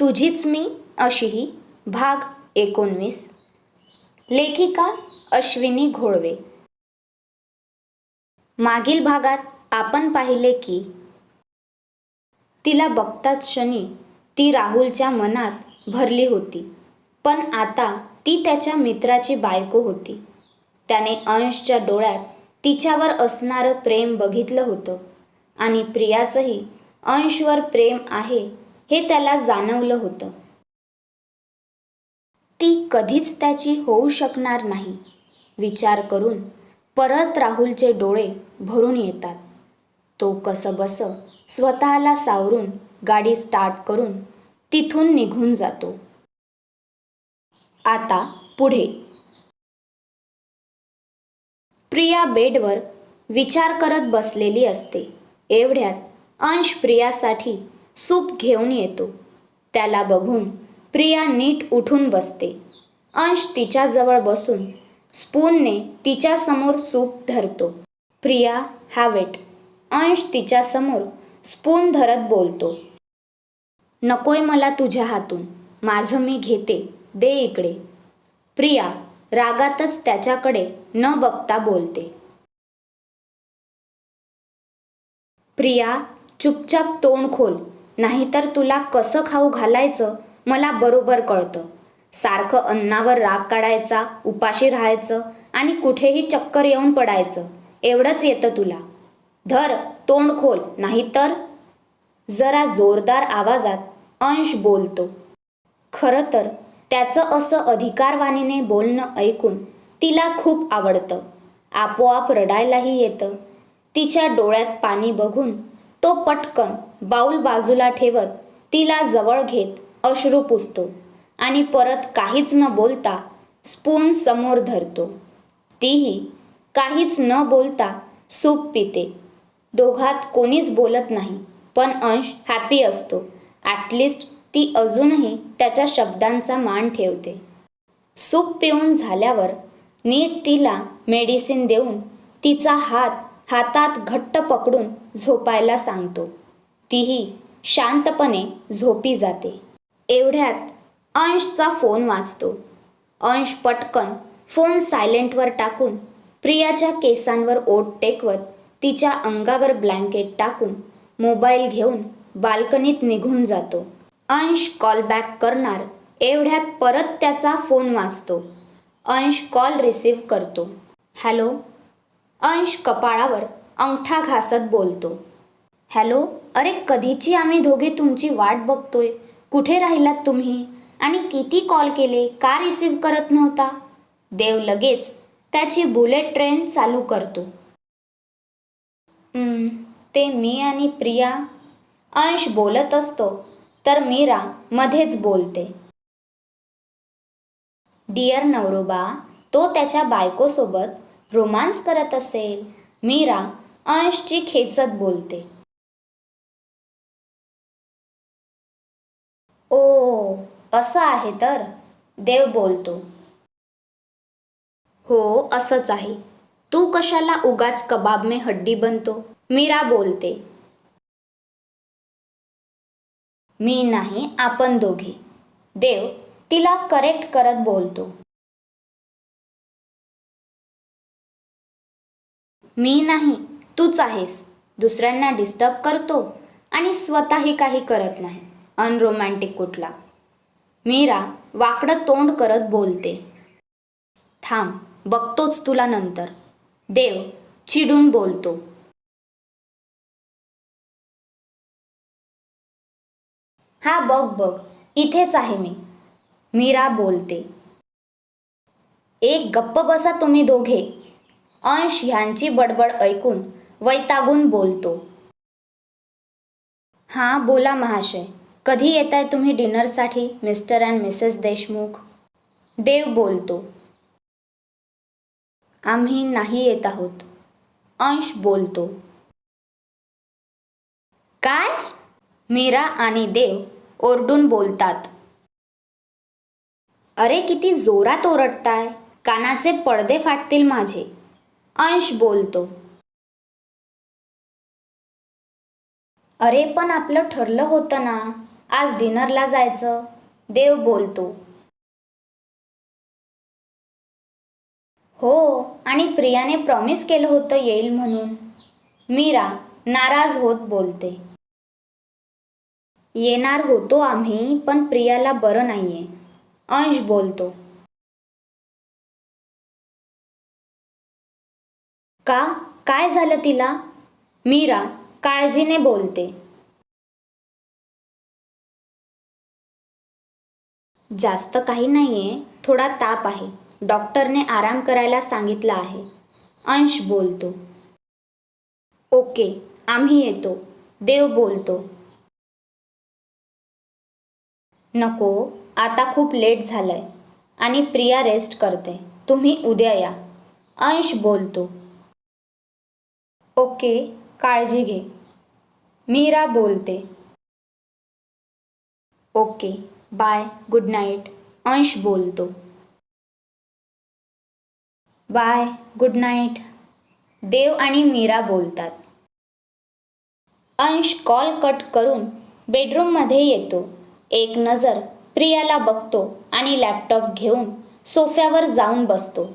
तुझीच मी अशीही. भाग एकोणवीस. लेखिका अश्विनी घोळवे मागील भागात आपण पाहिले की तिला बघताच क्षणी ती राहुलच्या मनात भरली होती. पण आता ती त्याच्या मित्राची बायको होती. त्याने अंशच्या डोळ्यात तिच्यावर असणारं प्रेम बघितलं होतं. आणि प्रियाचंही अंशवर प्रेम आहे हे त्याला जाणवलं होतं. ती कधीच त्याची होऊ शकणार नाही. विचार करून परत राहुलचे डोळे भरून येतात. तो कसंबस स्वतःला सावरून गाडी स्टार्ट करून तिथून निघून जातो. आता पुढे. प्रिया बेडवर विचार करत बसलेली असते. एवढ्यात अंश प्रियासाठी सूप घेऊन येतो. त्याला बघून प्रिया नीट उठून बसते. अंश तिच्याजवळ बसून स्पूनने तिच्यासमोर सूप धरतो. प्रिया हॅवेट अंश तिच्यासमोर स्पून धरत बोलतो. नकोय मला तुझ्या हातून. माझं मी घेते. दे इकडे. प्रिया रागातच त्याच्याकडे न बघता बोलते. प्रिया चुपचाप तोंड खोल. नाहीतर तुला कसं खाऊ घालायचं मला बरोबर कळतं. सारखं अन्नावर राग काढायचा उपाशी राहायचं आणि कुठेही चक्कर येऊन पडायचं. एवढंच येतं तुला. धर तोंड खोल नाहीतर? जरा जोरदार आवाजात अंश बोलतो. खरं तर त्याचं असं अधिकारवाणीने बोलणं ऐकून तिला खूप आवडतं. आपोआप रडायलाही येतं. तिच्या डोळ्यात पाणी बघून तो पटकन बाऊल बाजूला ठेवत तिला जवळ घेत अश्रू पुसतो आणि परत काहीच न बोलता स्पून समोर धरतो. तीही काहीच न बोलता सूप पिते. दोघात कोणीच बोलत नाही पण अंश हॅपी असतो. ॲटलिस्ट ती अजूनही त्याच्या शब्दांचा मान ठेवते. सूप पिऊन झाल्यावर नीट तिला मेडिसिन देऊन तिचा हात हातात घट्ट पकडून झोपायला सांगतो. तीही शांतपणे झोपी जाते. एवढ्यात अंशचा फोन वाजतो. अंश पटकन फोन सायलेंटवर टाकून प्रियाच्या केसांवर ओट टेकवत तिच्या अंगावर ब्लँकेट टाकून मोबाईल घेऊन बाल्कनीत निघून जातो. अंश कॉल बॅक करणार एवढ्यात परत त्याचा फोन वाजतो. अंश कॉल रिसीव्ह करतो. हॅलो? अंश कपाळावर अंगठा घासत बोलतो. हॅलो अरे कधीची आम्ही दोघे तुमची वाट बघतोय? कुठे राहिलात तुम्ही? आणि किती कॉल केले? का रिसीव करत नव्हता? देव लगेच त्याची बुलेट ट्रेन चालू करतो. ते मी आणि प्रिया अंश बोलत असतो तर मीरा मध्येच बोलते. डिअर नवरोबा तो त्याच्या बायकोसोबत रोमांस करत असेल मीरा अंशची खेचत बोलते. ओ असं आहे तर? देव बोलतो. हो असंच आहे. तू कशाला उगाच कबाब में हड्डी बनतो? मीरा बोलते. मी नाही आपण दोघे. देव तिला करेक्ट करत बोलतो. मी नाही तूच आहेस. दुसऱ्यांना डिस्टर्ब करतो आणि स्वतःही काही करत नाही. अनरोमॅन्टिक कुठला? मीरा वाकडं तोंड करत बोलते. थांब बघतोच तुला नंतर. देव चिडून बोलतो. हा बघ बघ. इथेच आहे मी. मीरा बोलते. एक गप्प बसा तुम्ही दोघे. अंश ह्यांची बडबड ऐकून वैतागून बोलतो. हां बोला महाशय कधी येत आहे तुम्ही डिनरसाठी Mr and Mrs Deshmukh? Dev बोलतो. आम्ही नाही येत आहोत अंश बोलतो. काय? मीरा आणि देव ओरडून बोलतात. अरे किती जोरात ओरडताय कानाचे पडदे फाटतील माझे. अंश बोलतो. अरे पण आपलं ठरलं होतं ना आज डिनरला जायचं. देव बोलतो. हो आणि प्रियाने प्रॉमिस केलं होतं येईल म्हणून. मीरा नाराज होत बोलते. येणार होतो आम्ही पण प्रियाला बरं नाहीये. अंश बोलतो. का? काय झालं तिला? मीरा काळजीने बोलते. जास्त काही नाहीये थोडा ताप आहे. डॉक्टरने आराम करायला सांगितलं आहे. अंश बोलतो. ओके आम्ही येतो. देव बोलतो. नको आता खूप लेट झालंय. आणि प्रिया रेस्ट करते. तुम्ही उद्या या. अंश बोलतो. ओके काळजी घे. मीरा बोलते. Okay bye good night. Ansh बोलतो. Bye good night. देव आणि मीरा बोलतात. अंश कॉल कट करून बेडरूममध्ये येतो. एक नजर प्रियाला बघतो आणि लॅपटॉप घेऊन सोफ्यावर जाऊन बसतो.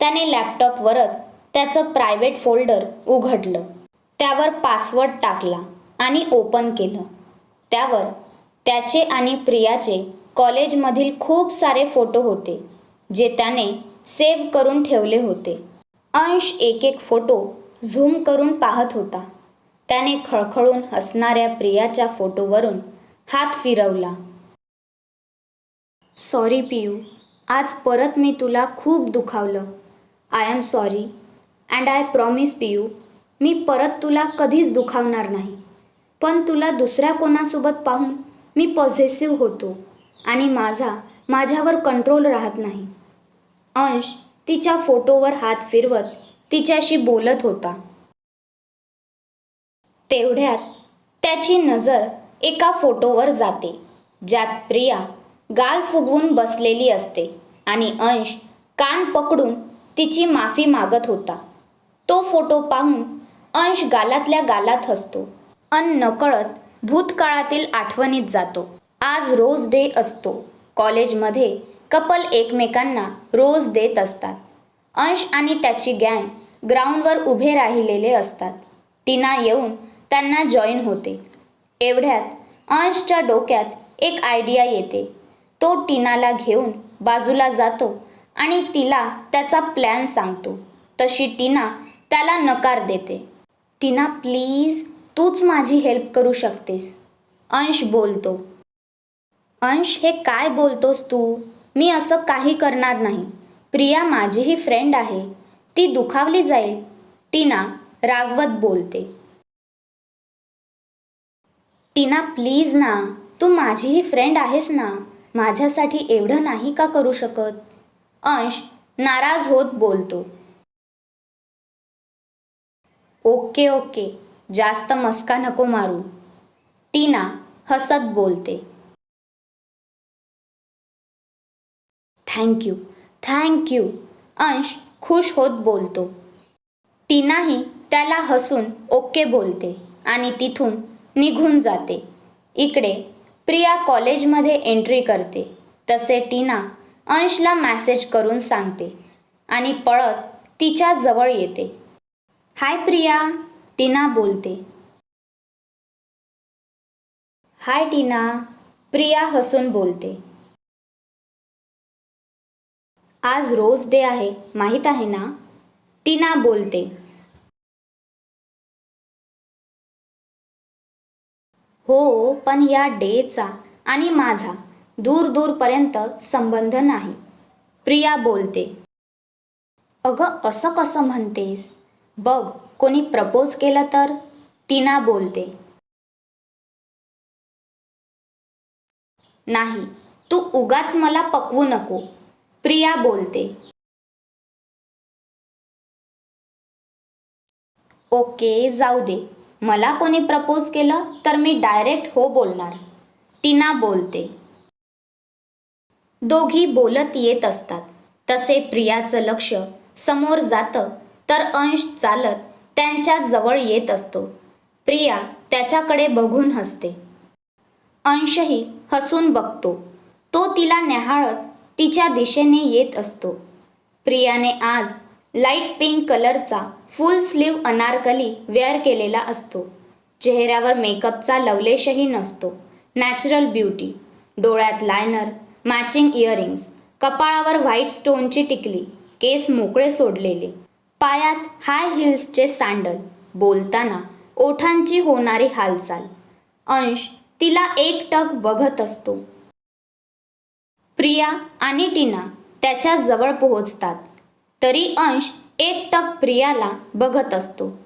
त्याने लॅपटॉपवरच त्याचं प्रायव्हेट फोल्डर उघडलं. त्यावर पासवर्ड टाकला आणि ओपन केलं. त्यावर त्याचे आणि प्रियाचे कॉलेजमधील खूप सारे फोटो होते जे त्याने सेव्ह करून ठेवले होते. अंश एक एक फोटो झूम करून पाहत होता. त्याने खळखळून हसणाऱ्या प्रियाच्या फोटोवरून हात फिरवला. सॉरी पियू. आज परत मी तुला खूप दुखावलं. I am sorry and I promise Piyu मी परत तुला कधीच दुखावणार नाही. पण तुला दुसऱ्या कोणासोबत पाहून मी पॉझेसिव्ह होतो आणि माझा माझ्यावर कंट्रोल राहत नाही. अंश तिच्या फोटोवर हात फिरवत तिच्याशी बोलत होता. तेवढ्यात त्याची नजर एका फोटोवर जाते ज्यात प्रिया गाल फुगवून बसलेली असते आणि अंश कान पकडून तिची माफी मागत होता. तो फोटो पाहून अंश गालातल्या गालात हसतो. अन नकळत भूतकाळातील आठवणीत जातो. आज रोज डे असतो. कॉलेजमध्ये कपल एकमेकांना रोज देत असतात. अंश आणि त्याची गँग ग्राउंडवर उभे राहिलेले असतात. टीना येऊन त्यांना जॉईन होते. एवढ्यात अंशच्या डोक्यात एक आयडिया येते. तो टीनाला घेऊन बाजूला जातो आणि तिला त्याचा प्लॅन सांगतो. तशी टीना त्याला नकार देते. टीना प्लीज तूच माझी हेल्प करू शकतेस. अंश बोलतो. अंश हे काय बोलतोस तू? मी असं काही करणार नाही. प्रिया माझीही फ्रेंड आहे. ती दुखावली जाईल. टीना रागवत बोलते. टीना प्लीज ना. तू माझीही फ्रेंड आहेस ना. माझ्यासाठी एवढं नाही का करू शकत? अंश नाराज होत बोलतो. Okay okay. जास्त मस्का नको मारू. टीना हसत बोलते. थँक्यू थँक्यू अंश खुश होत बोलतो. टीनाही त्याला हसून ओके बोलते आणि तिथून निघून जाते. इकडे प्रिया कॉलेजमध्ये एंट्री करते. तसे टीना अंशला मॅसेज करून सांगते आणि पळत तिच्या जवळ येते. हाय प्रिया टीना बोलते. हाय टीना प्रिया हसून बोलते. आज रोज डे आहे माहीत आहे ना? टीना बोलते. हो पण या डेचा आणि माझा दूर दूरपर्यंत संबंध नाही प्रिया बोलते. अगं असं कसं म्हणतेस? बघ कोणी प्रपोज केलं तर? टीना बोलते. नाही तू उगाच मला पकवू नको प्रिया बोलते. ओके जाऊ दे. मला कोणी प्रपोज केलं तर मी डायरेक्ट हो बोलणार. टीना बोलते. दोघी बोलत येत असतात. तसे प्रियाचं लक्ष समोर जातं. तर अंश चालत त्यांच्या जवळ येत असतो. प्रिया त्याच्याकडे बघून हसते. अंशही हसून बघतो. तो तिला न्याहाळत तिच्या दिशेने येत असतो. प्रियाने आज लाइट पिंक कलरचा फुल स्लीव अनारकली वेअर केलेला असतो. चेहऱ्यावर मेकअपचा लवलेशही नसतो. नॅचरल ब्युटी डोळ्यात लायनर मॅचिंग इयरिंग्स कपाळावर व्हाईट स्टोनची टिकली केस मोकळे सोडलेले. पायात हाय हिल्सचे सँडल. बोलताना ओठांची होणारी हालचाल. अंश तिला एकटक बघत असतो. प्रिया आणि टीना त्याच्याजवळ पोहोचतात. तरी अंश एकटक प्रियाला बघत असतो.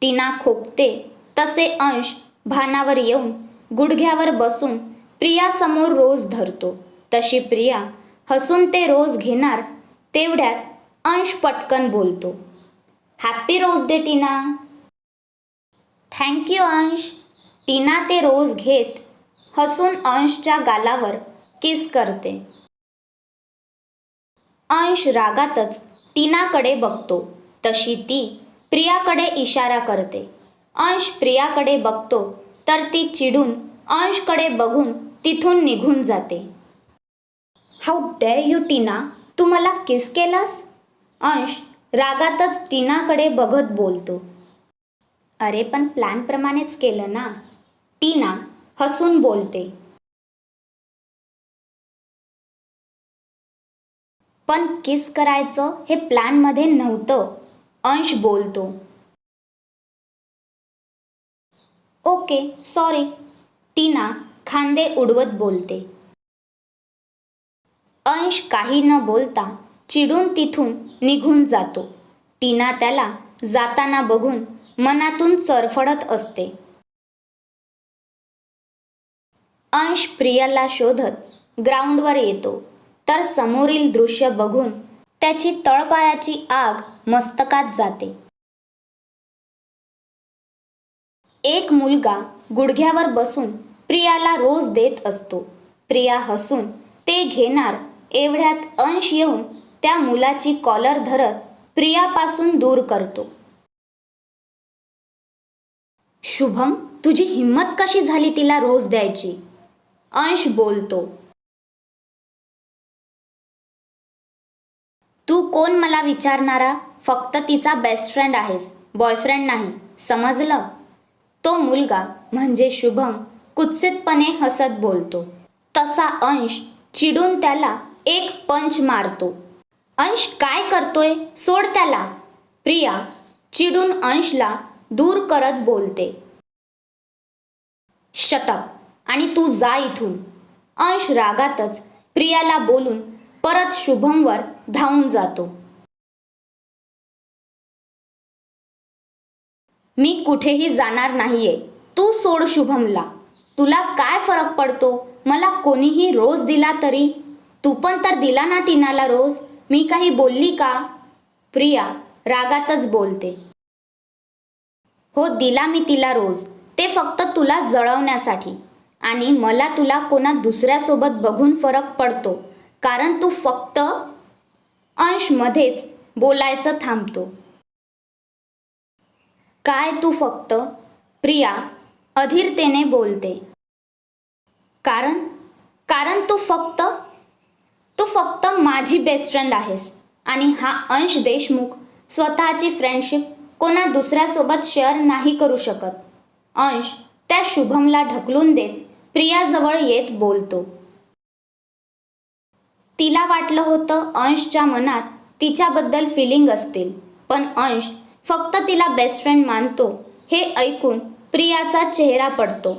टीना खोपते तसे अंश भानावर येऊन गुडघ्यावर बसून प्रियासमोर रोज धरतो. तशी प्रिया हसून ते रोज घेणार तेवढ्यात अंश पटकन बोलतो. Happy rose day Tina thank you Ansh. Tina ते रोज घेत हसून अंशच्या गालावर किस करते. अंश रागातच टीनाकडे बघतो. तशी ती प्रियाकडे इशारा करते. अंश प्रियाकडे बघतो तर ती चिडून अंशकडे बघून तिथून निघून जाते. हाऊ डे यू टीना तू मला किस केलास? अंश रागातच टीनाकडे बघत बोलतो. अरे पण प्लॅनप्रमाणेच केलं ना. टीना हसून बोलते. पण किस करायचं हे प्लॅनमध्ये नव्हतं अंश बोलतो. ओके सॉरी टीना खांदे उडवत बोलते. अंश काही न बोलता चिडून तिथून निघून जातो. टीना त्याला जाताना बघून मनातून चरफडत असते. अंश प्रियाला शोधत ग्राउंडवर येतो. तर समोरील दृश्य बघून त्याची तळपायाची आग मस्तकात जाते. एक मुलगा गुडघ्यावर बसून प्रियाला रोज देत असतो. प्रिया हसून ते घेणार. एवढ्यात अंश येऊन त्या मुलाची कॉलर धरत प्रियापासून दूर करतो. शुभम तुझी हिंमत कशी झाली तिला रोज द्यायची? अंश बोलतो. तू कोण मला विचारणारा? फक्त तिचा बेस्ट फ्रेंड आहेस. बॉयफ्रेंड नाही. समजलं? तो मुलगा म्हणजे शुभम कुत्सितपणे हसत बोलतो. तसा अंश चिडून त्याला एक पंच मारतो. अंश काय करतोय सोड त्याला. प्रिया चिडून अंशला दूर करत बोलते. शटप आणि तू जा इथून. अंश रागातच प्रियाला बोलून परत शुभमवर धावून जातो. मी कुठेही जाणार नाहीये. तू सोड शुभमला. तुला काय फरक पडतो? मला कोणीही रोज दिला तरी. तू पण तर दिला ना टीनाला रोज. मी काही बोलली का? प्रिया रागातच बोलते. हो दिला मी तिला रोज. ते फक्त तुला जळवण्यासाठी. आणि मला तुला कोणा दुसऱ्यासोबत बघून फरक पडतो. कारण तू फक्त अंशमध्येच बोलायचं थांबतो. काय तू फक्त? प्रिया अधीरतेने बोलते. कारण? कारण तू फक्त तू फक्त माझी बेस्ट फ्रेंड आहेस. आणि हा अंश देशमुख स्वतःची फ्रेंडशिप कोणा दुसऱ्यासोबत शेअर नाही करू शकत. अंश त्या शुभमला ढकलून देत प्रियाजवळ येत बोलतो. तिला वाटलं होतं अंशच्या मनात तिच्याबद्दल फिलिंग असतील पण अंश फक्त तिला बेस्ट फ्रेंड मानतो हे ऐकून प्रियाचा चेहरा पडतो.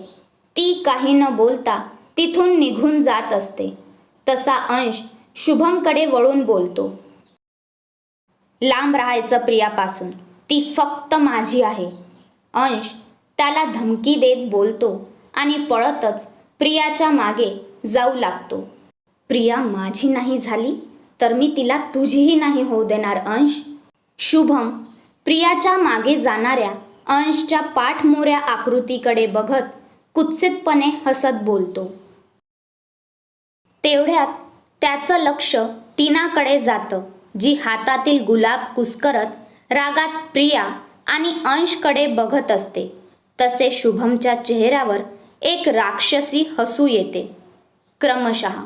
ती काही न बोलता तिथून निघून जात असते. तसा अंश शुभमकडे वळून बोलतो. लांब राहायचं प्रियापासून. ती फक्त माझी आहे. अंश त्याला धमकी देत बोलतो आणि पळतच प्रियाच्या मागे जाऊ लागतो. प्रिया माझी नाही झाली? तर मी तिला तुझीही नाही होऊ देणार अंश. शुभम प्रियाच्या मागे जाणाऱ्या अंशच्या पाठमोऱ्या आकृतीकडे बघत कुत्सितपणे हसत बोलतो. तेवढ्यात त्याचं लक्ष टीनाकडे जातं जी हातातील गुलाब कुस्करत रागात प्रिया आणि अंशकडे बघत असते. तसे शुभमच्या चेहऱ्यावर एक राक्षसी हसू येते. क्रमशः.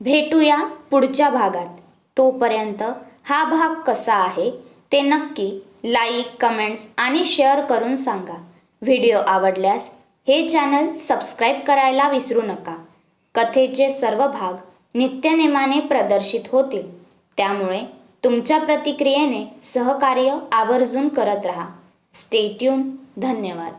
भेटूया पुढच्या भागात. तोपर्यंत हा भाग कसा आहे ते नक्की लाईक कमेंट्स आणि शेअर करून सांगा. व्हिडिओ आवडल्यास हे चॅनल सबस्क्राईब करायला विसरू नका. कथेचे सर्व भाग नित्यनेमाने प्रदर्शित होतील. त्यामुळे तुमच्या प्रतिक्रियेने सहकार्य आवर्जून करत राहा. स्टेट्यून धन्यवाद.